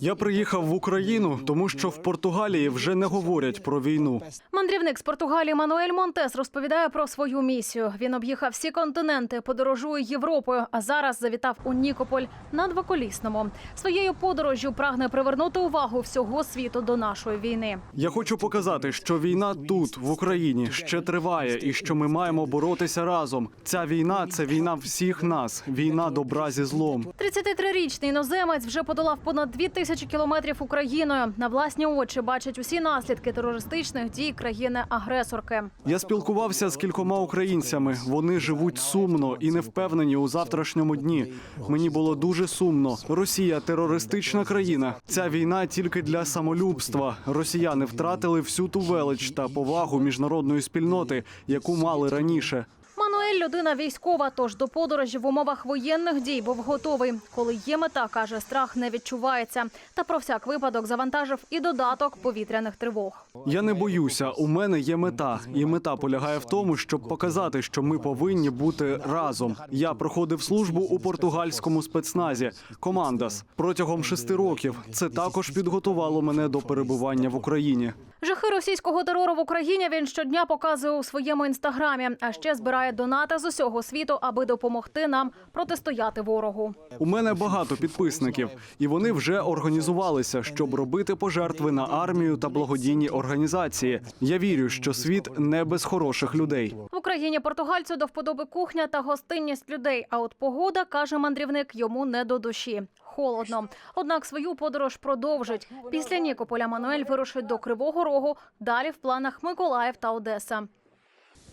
Я приїхав в Україну, тому що в Португалії вже не говорять про війну. Мандрівник з Португалії Мануель Монтес розповідає про свою місію. Він об'їхав всі континенти, подорожує Європою, а зараз завітав у Нікополь на двоколісному. Своєю подорожжю прагне привернути увагу всього світу до нашої війни. Я хочу показати, що війна тут, в Україні, ще триває, і що ми маємо боротися разом. Ця війна це війна всіх нас, війна добра зі злом. 33-річний іноземець вже подолав понад дві тисячі кілометрів Україною. На власні очі бачить усі наслідки терористичних дій країни-агресорки. Я спілкувався з кількома українцями. Вони живуть сумно і не впевнені у завтрашньому дні. Мені було дуже сумно. Росія терористична країна. Ця війна тільки для самолюбства. Росіяни втратили всю ту велич та повагу міжнародної спільноти, яку мали раніше. Мануель людина військова, тож до подорожі в умовах воєнних дій був готовий. Коли є мета, каже, страх не відчувається. Та про всяк випадок завантажив і додаток повітряних тривог. Я не боюся. У мене є мета, і мета полягає в тому, щоб показати, що ми повинні бути разом. Я проходив службу у португальському спецназі Командас протягом шести років. Це також підготувало мене до перебування в Україні. Жахи російського терору в Україні він щодня показує у своєму інстаграмі, а ще збирає донати з усього світу, аби допомогти нам протистояти ворогу. У мене багато підписників, і вони вже організувалися, щоб робити пожертви на армію та благодійні організації. Я вірю, що світ не без хороших людей. В Україні португальцю до вподоби кухня та гостинність людей. А от погода каже мандрівник йому не до душі. Холодно. Однак свою подорож продовжить. Після Нікополя Мануель вирушить до Кривого Рогу. Далі в планах Миколаїв та Одеса.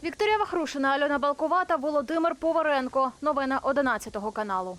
Вікторія Вахрушина, Альона Балкова та Володимир Поваренко. Новини 11 каналу.